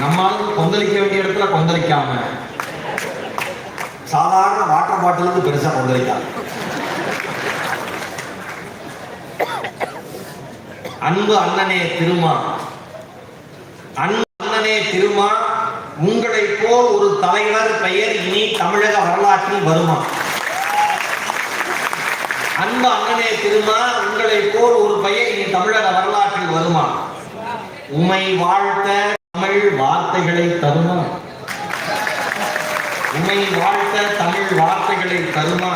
நம்மளுக்கு கொந்தளிக்க வேண்டிய இடத்துல கொந்தளிக்காம. சாதாரண வாட்டர் பாட்டிலுக்கு பெருசா கொந்தளிக்காம. அன்பு அண்ணனே திருமா. அன்பு அண்ணனே திருமா உங்களை போல் ஒரு தலைவர் பெயர் இனி தமிழக வரலாற்றில் வருமா? அன்பு அண்ணனே திருமா உங்களை போல் ஒரு பெயர் இனி தமிழக வரலாற்றில் வருமா? உமை வாழ்த்த தமிழ் வார்த்தைகளை தருமா? உமை வாழ்த்த தமிழ் வார்த்தைகளை தருமா?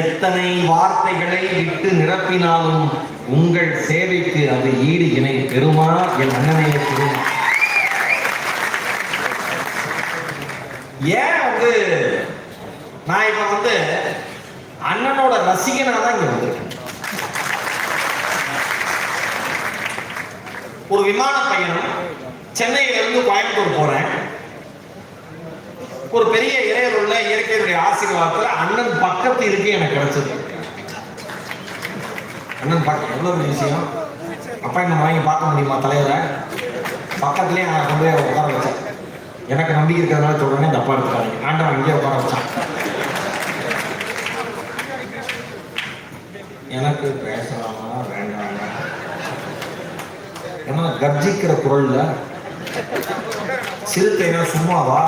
எத்தனை வார்த்தைகளை விட்டு நிரப்பினாலும் உங்கள் சேவைக்கு அது ஈடு இணை பெறுமா? என் அண்ணனே பெறுமா ஏன் வந்து நான் இப்ப வந்து அண்ணனோட ரசிகனா தான் இங்க வந்திருக்கேன். ஒரு விமான பயணம். சென்னையிலிருந்து கோயம்புத்தூர் போறேன். ஒரு பெரிய இறையர் உள்ள இயற்கையினுடைய ஆசீர்வாதத்தில் அண்ணன் பக்கத்து இருக்கு எனக்கு கிடைச்சது. அண்ணன் பக்கம் எவ்வளவு பெரிய விஷயம்? என்ன வாங்கி பார்க்க முடியுமா தலைவரை? பக்கத்துலேயே நான் கொண்டு போய் உட்கார வச்சேன். எனக்கு நம்பிக்கை இருக்கிறதுனால சொல்றேன் தப்பா எடுத்துக்காதீங்க. ஆண்டவன் இங்கே உட்கார வச்சான். எனக்கு பேசலாமா? வேண்டாமா? ஏன்னா கர்ஜிக்கிற குரல்ல சிறுத்தைனா சும்மாவா?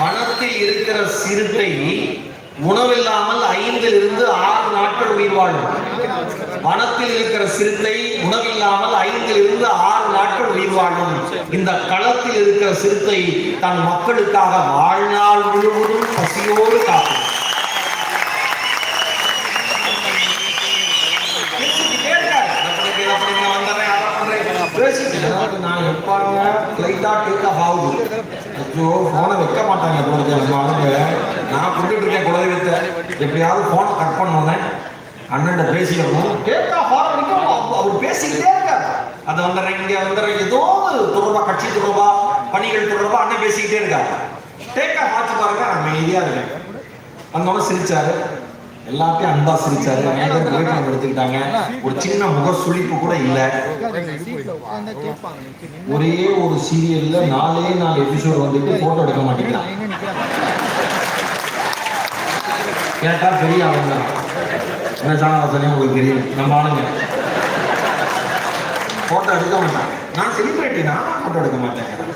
வனத்தில் இருக்கிற சிறுத்தை உணவில்லாமல் ஐந்தில் இருந்து ஆறு நாட்கள் உயிர் வாழும். வனத்தில் இருக்கிற சிறுத்தை உணவில்லாமல் ஐந்தில் இருந்து ஆறு நாட்கள் உயிர் வாழும். இந்த களத்தில் இருக்கிற சிறுத்தை தன் மக்களுக்காக வாழ்நாள் முழுவதும் பசியோடு காக்கும் பேசிக்கிட்டே இருக்காரு. அதை பண்ணுங்க, இதை பண்ணுங்க, வந்துடுறேன், அதை பண்றேன். பேசிக்கிட்டு இருக்காரு. நான் எப்பாங்க ஃப்ளைட்டா டேக் ஆஃப் ஆகுது ஐயோ ஃபோனை வைக்க மாட்டாங்க போனது இருக்கு நான் கொடுத்துட்டு இருக்கேன் குலதெய்வத்தை. எப்படியாவது ஃபோனை கட் பண்ணுவேன் அண்ணன் பேசிடணும். டேக் ஆஃப் ஆகிற வரைக்கும் அவர் பேசிக்கிட்டே இருக்கார். அதை வந்துடுறேன் இங்கே வந்துடுறேன். ஏதோ ஒரு கட்சி தொடர்பாக பணிகள் தொடர்பா அண்ணன் பேசிக்கிட்டே இருக்கார். டேக் ஆஃப் ஆச்சு பாருங்க நான் இருக்கேன். வந்தோடனே சிரிச்சாரு. எல்லாத்தையும் அன்பா சிரிச்சாரு. அனைவரும் புகைப்படம் எடுத்துக்கிட்டாங்க ஒரு சின்ன முக சுழிப்பு கூட இல்ல. ஒரே ஒரு சீரியல்ல நாலே நாலு எபிசோடு வந்துட்டு போட்டோ எடுக்க மாட்டேங்கிறான். கேட்டா பெரிய ஆளுங்க. என்ன சாணவாசனே உங்களுக்கு தெரியும். நம்ம ஆளுங்க. போட்டோ எடுக்க மாட்டேன். நான் செலிபிரிட்டி நான் போட்டோ எடுக்க மாட்டேங்கிறேன்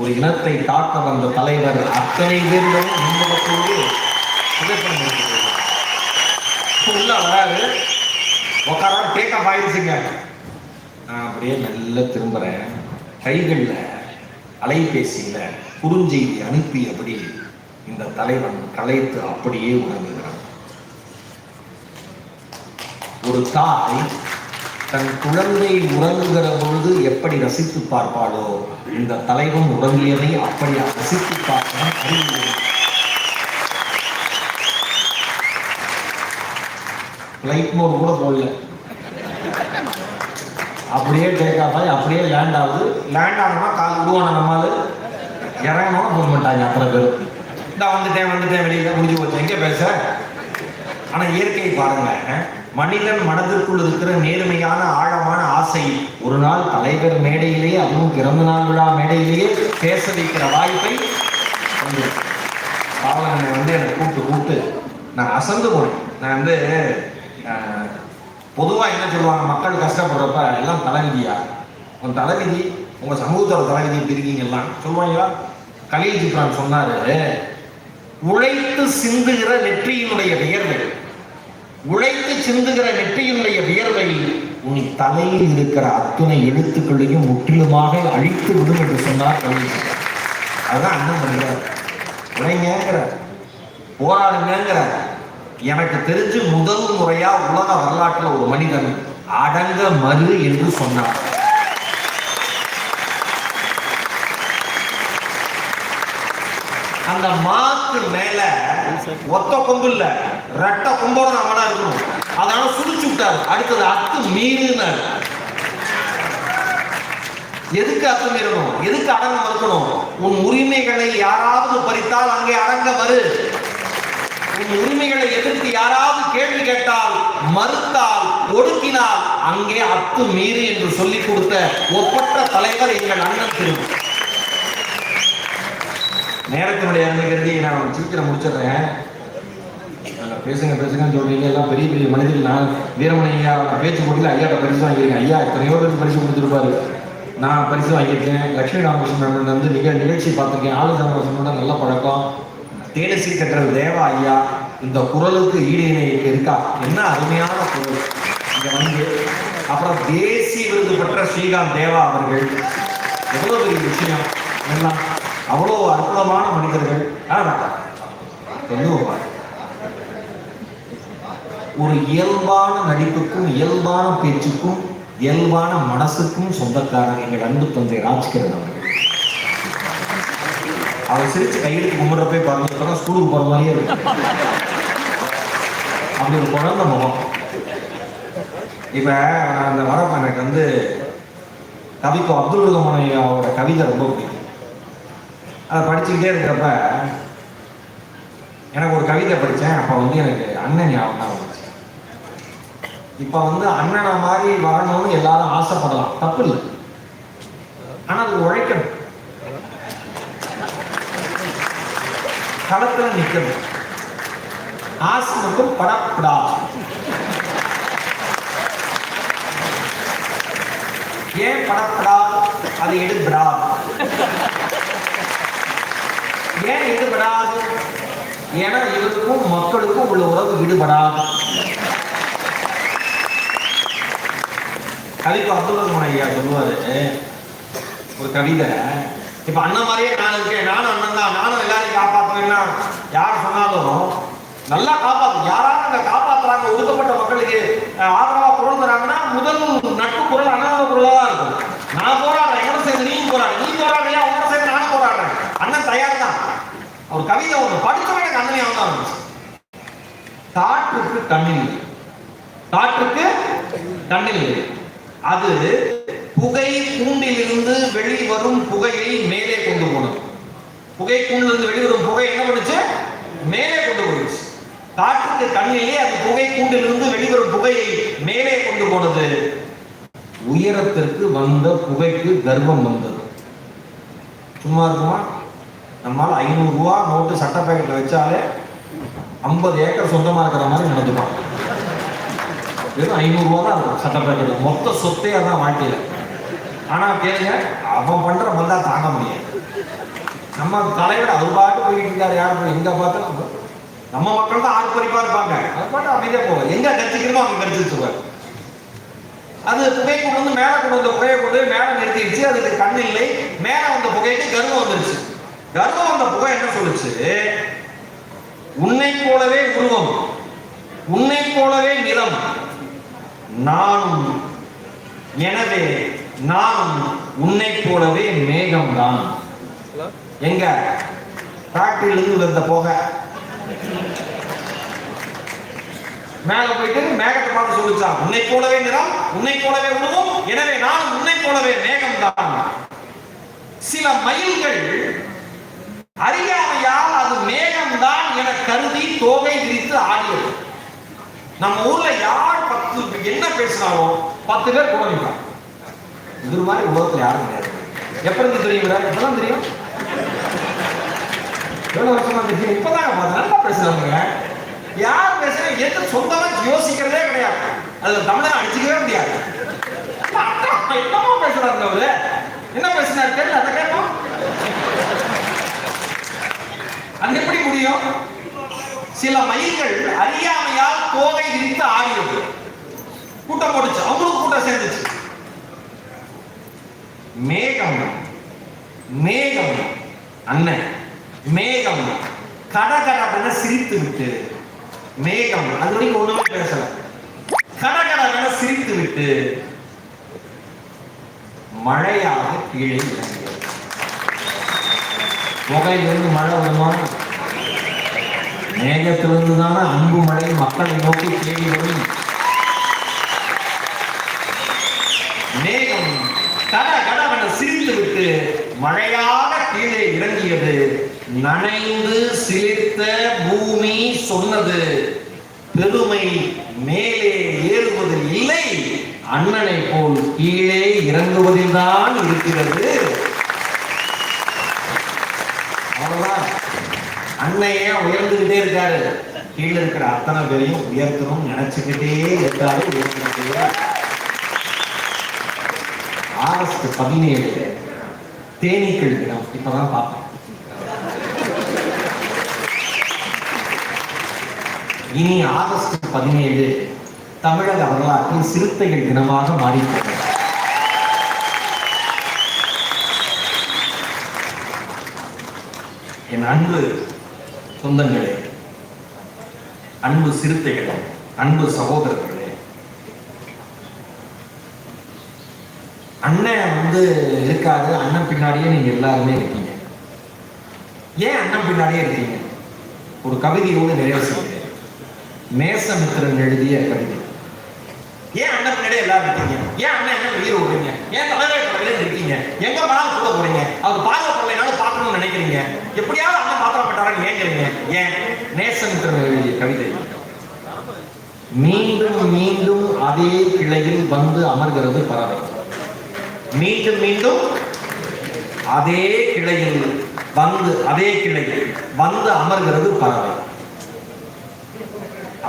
ஒரு இனத்தை காக்க வந்த தலைவர் அத்தனை பேர்களும் முன்பக்கத்தோடு புகைப்படம் எடுத்துக்கிறார். உள்ள வராரு. டேக் ஆஃப் ஆயிடுச்சுங்க. நான் அப்படியே நல்லா திரும்புறேன். கைகளில் அலைபேசியில குறுஞ்செய்தி அப்படி இந்த தலைவன் கலைத்து அப்படியே உணர்ந்துகிறான். ஒரு தாய் தன் குழந்தை உறங்குகிற பொழுது எப்படி ரசித்து பார்ப்பாளோ இந்த தலைவன் உறங்கியதை அப்படி ரசித்து பார்க்க அறிவுரை. ஃப்ளைட் மோட் கூட போடல. அப்படியே டேக் ஆஃப் ஆகி அப்படியே லேண்ட் ஆகுது. லேண்ட் ஆகணும்னா கால் விடுவான நம்மால் இறங்கணும் போக மாட்டாங்க அத்தனை பேர் இந்த வந்துட்டேன் வந்துட்டேன் வெளியில் முடிஞ்சு போச்சு. எங்கே பேச? ஆனால் இயற்கை பாருங்க மனிதன் மனதிற்குள் இருக்கிற நேர்மையான ஆழமான ஆசை ஒரு நாள் தலைவர் மேடையிலேயே அதுவும் பிறந்த நாள் விழா மேடையிலேயே பேச வைக்கிற வாய்ப்பை வந்து பாவலனை வந்து என்னை கூப்பிட்டு கூப்பிட்டு நான் அசந்து போனேன். நான் வந்து பொதுவாக என்ன சொல்லுவாங்க? மக்கள் கஷ்டப்படுறப்ப எல்லாம் தலைவிதியா உன் தலைவிதி உங்கள் சமூகத்தோட தலைவிதி இப்படி இருக்கீங்க எல்லாம் சொல்லுவாங்களா? கலீல் ஜிப்ரான் சொன்னாரு உழைத்து சிந்துகிற நெற்றியினுடைய வியர்வை உழைத்து சிந்துகிற நெற்றியினுடைய வியர்வை உன் தலையில் இருக்கிற அத்துணை எழுத்துக்களையும் முற்றிலுமாக அழித்து விடும் என்று சொன்னார் கலீல் ஜிப்ரான். அதுதான் அண்ணன் பண்ணுறார் உழைங்கிற போராடுங்கிற எனக்கு தெரிஞ்சு முதல் முறையா உலக வரலாற்றில் ஒரு மனிதன் அடங்க மறு என்று சொன்னார். அந்த மாக்கு மேல ஒத்த கொம்பு இல்ல ரெட்ட கொம்போட நம்மளா இருக்கணும். அதனால சுடிச்சு விட்டாரு. அடுத்தது அத்து மீறினார். எதுக்கு அத்து மீறணும்? எதுக்கு அடங்க மறுக்கணும்? உன் உரிமைகளை யாராவது பறித்தால் அங்கே அடங்க மறு. உன் உரிமைகளை எதிர்த்து யாராவது கேள்வி கேட்டால் மறுத்தால் ஒடுக்கினால் அங்கே அத்து மீறு என்று சொல்லிக் கொடுத்த ஒப்பற்ற தலைவர் எங்கள் அண்ணன் திரு நேரத்தினுடைய அருமை கருதி நான் சீக்கிரம் முடிச்சிடுறேன். பேசுங்க பேசுங்கன்னு சொல்றீங்க. எல்லாம் பெரிய பெரிய மனிதர்கள். நான் வீரமணி ஐயா பேச்சு போட்டியில் ஐயாட்ட பரிசு வாங்கியிருக்கேன். ஐயா எத்தனையோ பேருக்கு பரிசு கொடுத்துருப்பாரு. நான் பரிசு வாங்கியிருக்கேன். லட்சுமி ராமகிருஷ்ணன் வந்து நிக நிகழ்ச்சி பார்த்துருக்கேன். ஆளுநர் சமரசனோட நல்ல பழக்கம். தேனசி கட்டுறது தேவா ஐயா இந்த குரலுக்கு ஈடு இருக்கா? என்ன அருமையான குரல். இங்க வந்து அப்புறம் தேசிய விருது பெற்ற ஸ்ரீகாந்த் தேவா அவர்கள். எவ்வளவு பெரிய விஷயம் எல்லாம் அவ்வளோ அற்புதமான மனிதர்கள். ஆனா ஒரு இயல்பான நடிப்புக்கும் இயல்பான பேச்சுக்கும் இயல்பான மனசுக்கும் சொந்தக்காரர் எங்கள் அன்பு தந்தை ராஜ்கிரண் அவர்கள் அவர் சிரிச்சு கையெழுத்து கும்பிட்றப்பே போய் இப்பதான் ஸ்கூலுக்கு போற மாதிரியே இருக்கும் அப்படி ஒரு குழந்த முகம். இப்ப நான் அந்த வரப்ப எனக்கு வந்து கவிக்கும் அப்துல் ரஹ்மான் அவரோட கவிதை ரொம்ப பிடிக்கும். அதை படிச்சுக்கிட்டே இருக்கிறப்ப எனக்கு ஒரு கவிதை படித்தேன் அப்போ வந்து எனக்கு அண்ணன் ஞாபகம் தான் வந்துச்சு. இப்போ வந்து அண்ணனை மாதிரி வாழணும்னு எல்லாரும் ஆசைப்படலாம். தப்பு இல்லை. ஆனால் அது உழைக்கணும். களத்தில் நிக்கணும். ஆசை மட்டும் படப்படாது ஏன் படப்படா? அதை எடுப்படா. ஏன் எடுபடாது ஏன்னா இவருக்கும் மக்களுக்கும் உள்ள உறவு விடுபடாது கவிப்பு அப்துல் ஐயா சொல்லுவாரு ஒரு கவிதை. இப்ப அண்ணன் மாதிரியே நான் இருக்கேன் நானும் அண்ணன் தான். நானும் எல்லாரையும் காப்பாத்துவேன்னா யார் சொன்னாலும் நல்லா காப்பாத்து. யாராவது அங்க காப்பாத்துறாங்க ஒதுக்கப்பட்ட மக்களுக்கு ஆதரவா குரல் தராங்கன்னா முதல் நட்பு குரல் அண்ணாவது குரலா தான் இருக்கும். நான் போராடுறேன். என்னோட சேர்ந்து நீயும் போராடு. நீ போராடுறியா? உன்னோட சேர்ந்து நானும் போராடுறேன். அண்ணன் தயார் தான். அவர் கவிதை ஒன்று படிச்சவன் எனக்கு அண்ணனே அவன் காற்றுக்கு கண்ணில். காற்றுக்கு கண்ணில். அது புகை கூண்டிலிருந்து வெளிவரும் புகையை மேலே கொண்டு போனது புகை கூண்டிலிருந்து வெளிவரும் புகை என்ன பண்ணுச்சு? மேலே கொண்டு போயிடுச்சு. காற்றுக்கு தண்ணிலே அது புகை கூண்டிலிருந்து வெளிவரும் புகையை மேலே கொண்டு போனது. உயரத்திற்கு வந்த புகைக்கு கர்வம் வந்தது. சும்மா இருக்குமா? நம்மால் ஐநூறு ரூபா நோட்டு சட்ட பேக்கெட்ல வச்சாலே ஐம்பது ஏக்கர் சொந்தமா இருக்கிற மாதிரி நினைச்சுப்பான். வெறும் ஐநூறுரூவா தான் இருக்கும் சட்ட பேக்கெட் மொத்த சொத்தையாக தான் வாழ்க்கையில. ஆனா கேளுங்க அவன் பண்ற பந்தா தாங்க முடியாது. நம்ம தலைவர் அவர் பாட்டு போயிட்டு இருக்காரு யாரும் எங்க பார்த்தாலும் நம்ம மக்கள் தான் ஆர்ப்பரிப்பா இருப்பாங்க. அது பாட்டு அமைதியா போவார். எங்க கட்சிக்கிறோமோ அவங்க கட்சிச்சுவார் அது புகை கொண்டு வந்து மேல கொண்டு வந்த புகையை கொண்டு போய் மேல நிறுத்திடுச்சு. அதுக்கு கண் இல்லை. மேல வந்த புகைக்கு கர்வம் வந்துருச்சு. கர்வம் வந்த புகை என்ன சொல்லுச்சு? உன்னை போலவே உருவம் உன்னை போலவே நிலம் நானும் எனவே நானும் உன்னை போலவே மேகம்தான். எங்க? ஃபேக்டரியிலிருந்து வந்த புகை. மேல போயிட்டு மேகத்தை பார்த்து சொல்லிச்சான் உன்னை போலவே நிறம் உன்னை போலவே உருவம் எனவே நான் உன்னை போலவே மேகம்தான். சில மயில்கள் அறியாமையால் அது மேகம்தான் என கருதி தோகை விரித்து ஆடியது. நம்ம ஊர்ல யார் பத்து என்ன பேசினாலும் பத்து பேர் கூட இது மாதிரி உலகத்தில் யாரும் கிடையாது. எப்போ இருந்து தெரியுங்களா இப்பதான் தெரியும். எவ்வளோ வருஷமா தெரியும்? இப்பதான் நல்லா பேசுறாங்க. யார் பேசுற எந்த சொந்தமாக யோசிக்கிறதே கிடையாது. அதில் தமிழை அடிச்சுக்கவே முடியாது. அட்டா, என்னமோ பேசுறாங்க அவரு? என்ன பேசினாரு தெரியல அதை கேட்போம். அது எப்படி முடியும்? சில மயில்கள் அறியாமையால் கோகை விரித்து ஆடியது. கூட்டம் போட்டுச்சு. அவங்களும் கூட்டம் சேர்ந்துச்சு. மேகம் மேகம் அண்ணன் மேகம். கடகடவென சிரித்து விட்டு மேகம். அது வரைக்கும் ஒண்ணுமே பேசல. கடகடவென சிரித்து விட்டு மழையாக கீழே இறங்கியது. புகையிலிருந்து மழை வருமா? மேகத்திலிருந்து தானே அன்பு மழை மக்களை நோக்கி தேடி வரும். மேகம் கட சிரித்துவிட்டு விட்டு மழையாக கீழே இறங்கியது. நனைந்து சிலிர்த்த பூமி சொன்னது பெருமை மேலே ஏறுவது இல்லை அண்ணனை போல் கீழே இறங்குவதில் தான் இருக்கிறது. அவ்வளவுதான். அன்னையே உயர்ந்துகிட்டே இருக்காரு. கீழே இருக்கிற அத்தனை பேரையும் உயர்த்தணும் நினைச்சுக்கிட்டே இருக்காரு. உயர்த்திக்கிட்டே ஆகஸ்ட் பதினேழு தேனீக்கள் தினம் இப்பதான் பார்ப்பேன். இனி ஆகஸ்ட் பதினேழு தமிழக வரலாற்றில் சிறுத்தைகள் தினமாக மாறிப்போகிறது என் அன்பு சொந்தங்களே அன்பு சிறுத்தைகள் அன்பு சகோதரர்கள் அண்ணன் வந்து இருக்காரு அண்ணன் பின்னாடியே நீங்க எல்லாருமே இருக்கீங்க. ஏன் அண்ணன் பின்னாடியே இருக்கீங்க? ஒரு கவிதையோடு நிறைவு செய்கிறேன். நேசமித்திரன் எழுதிய கவிதை. ஏன் அண்ணன் பின்னாடி எல்லாரும் இருக்கீங்க? ஏன் அண்ணன் என்ன வெளியே விடுறீங்க ஏன் தலைவர் தலைவர் இருக்கீங்க எங்க போனாலும் கூட போறீங்க? அவர் பார்க்க போறலைனாலும் பார்க்கணும்னு நினைக்கிறீங்க. எப்படியாவது அண்ணன் பாத்திரப்பட்டாரன்னு ஏங்குறீங்க. ஏன்? நேசமித்திரன் எழுதிய கவிதை. மீண்டும் மீண்டும் அதே கிளையில் வந்து அமர்கிறது பறவை. மீண்டும் மீண்டும் அதே கிளையில் வந்து அதே கிளையில் வந்து அமர்கிறது பறவை.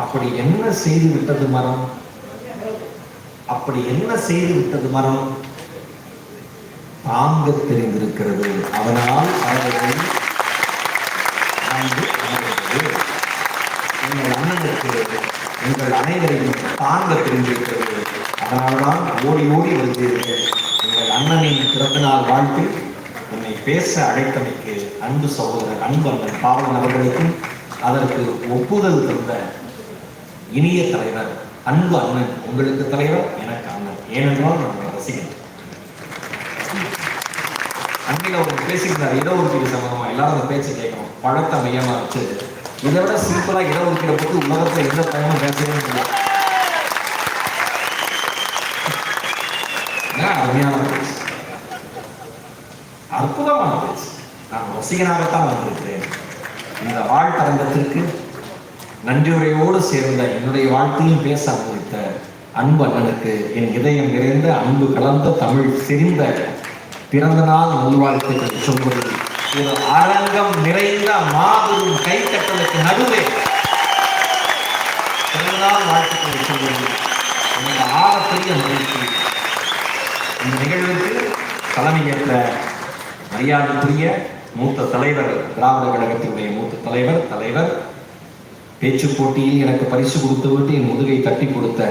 அப்படி என்ன செய்து விட்டது மரம்? அப்படி என்ன செய்து விட்டது மரம்? தாங்க தெரிந்திருக்கிறது. அதனால் அவர்கள் தாங்கி எங்கள் அண்ணனுக்கு எங்கள் அனைவரையும் தாங்க தெரிந்திருக்கிறது. அதனால்தான் ஓடி ஓடி வருகிறீர்கள். அண்ணனின் பிறந்தநாள் வாழ்த்து. என்னை பேச அழைத்தமைக்கு அன்பு சகோதரர் அன்பர்கள் பாவன் அவர்களுக்கும் அதற்கு ஒப்புதல் தந்த இனிய தலைவர் அன்பு அண்ணன் உங்களுக்கு தலைவர் எனக்கு அண்ணன். ஏனென்றால் நான் ரசிகன் அன்னையில அவர் பேசியிருந்தார் இடஒதுக்கீடு சம்பந்தமா எல்லாரும் அந்த பேச்சு கேட்கணும். பழத்தை மையமா வச்சு இதை விட சிம்பிளா இடஒதுக்கீடை பத்தி உலகத்துல எந்த பயனும் பேசவே இல்லை அருமையான பேச்சு அற்புதமான பேச்சு நான் ரசிகனாகத்தான் வந்திருக்கிறேன் இந்த வாழ்த்தரங்கத்திற்கு நன்றியுரையோடு சேர்ந்த என்னுடைய வாழ்க்கையும் பேச அனுமதித்த அன்பு அண்ணனுக்கு என் இதயம் நிறைந்த அன்பு கலந்த தமிழ் செறிந்த பிறந்த நாள் நல்வாழ்த்துக்கள் சொல்வது இது அரங்கம் நிறைந்த மாபெரும் கைத்தட்டலுக்கு நடுவே பிறந்த நாள் வாழ்த்துக்களை சொல்வது எனக்கு ஆகப்பெரிய மகிழ்ச்சி. இந்த நிகழ்வுக்கு தலைமையேற்ற மரியாதைக்குரிய மூத்த தலைவர் திராவிட கழகத்தினுடைய மூத்த தலைவர் தலைவர் பேச்சு போட்டியில் எனக்கு பரிசு கொடுத்து விட்டு என் முதுகை தட்டி கொடுத்த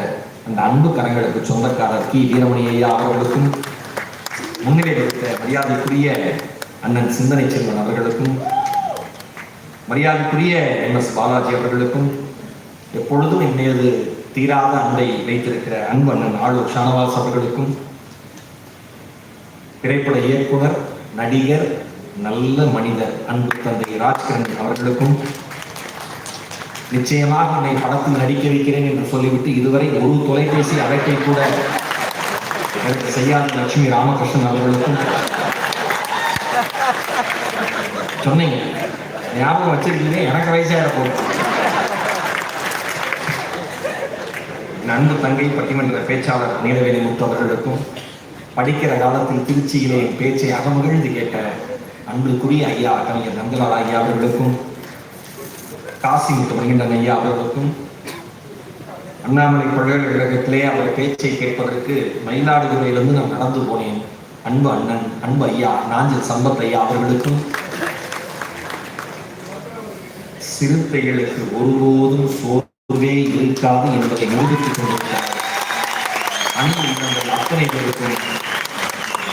அந்த அன்பு கரங்களுக்கு சொந்தக்காரர் கி. வீரமணி ஐயா அவர்களுக்கும் முன்னிலை வைத்த மரியாதைக்குரிய அண்ணன் சிந்தனை செல்வன் அவர்களுக்கும் மரியாதைக்குரிய எம். எஸ். பாலாஜி அவர்களுக்கும் எப்பொழுதும் என் மீது தீராத அன்பை வைத்திருக்கிற அன்பு அண்ணன் ஆளூர் ஷானவாஸ் அவர்களுக்கும் திரைப்பட இயக்குனர் நடிகர் நல்ல மனிதர் அன்பு தந்தை ராஜ்கிரண் அவர்களுக்கும் நிச்சயமாக உன்னை படத்தில் நடிக்க வைக்கிறேன் என்று சொல்லிவிட்டு இதுவரை ஒரு தொலைபேசி அழைப்பை கூட செய்யாத லட்சுமி ராமகிருஷ்ணன் அவர்களுக்கும் சொன்னீங்க. ஞாபகம் வச்சிருக்கீங்க எனக்கு வயசாக இருக்கும் நன்கு அன்பு தங்கை பட்டிமன்ற பேச்சாளர் நீலவேலி முத்து அவர்களுக்கும் படிக்கிற காலத்தில் திருச்சியிலே பேச்சை அகமகிழ்ந்து கேட்ட அன்புக்குரிய ஐயா கவிஞர் நந்தலால் ஐயா அவர்களுக்கும் காசி முத்து மணிகண்டன் ஐயா அவர்களுக்கும் அண்ணாமலை பல்கலைக்கழகத்திலே அவர் பேச்சை கேட்பதற்கு மயிலாடுதுறையிலிருந்து நான் நடந்து போனேன். அன்பு அண்ணன் அன்பு ஐயா நாஞ்சில் சம்பத் ஐயா அவர்களுக்கும். சிறுத்தைகளுக்கு ஒருபோதும் சோர்வே இருக்காது என்பதை நிரூபித்துக் கொண்டிருக்கிறார் அத்தனை பேருக்கும்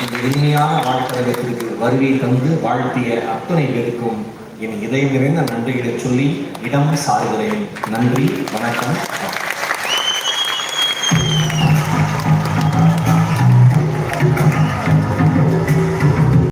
இந்த இனிமையான வாழ்க்கழகத்திற்கு வருகை தந்து வாழ்த்திய அத்தனை பேருக்கும் என் இதயம் நிறைந்த நன்றிகளை சொல்லி இடம் சார்கிறேன். நன்றி வணக்கம்.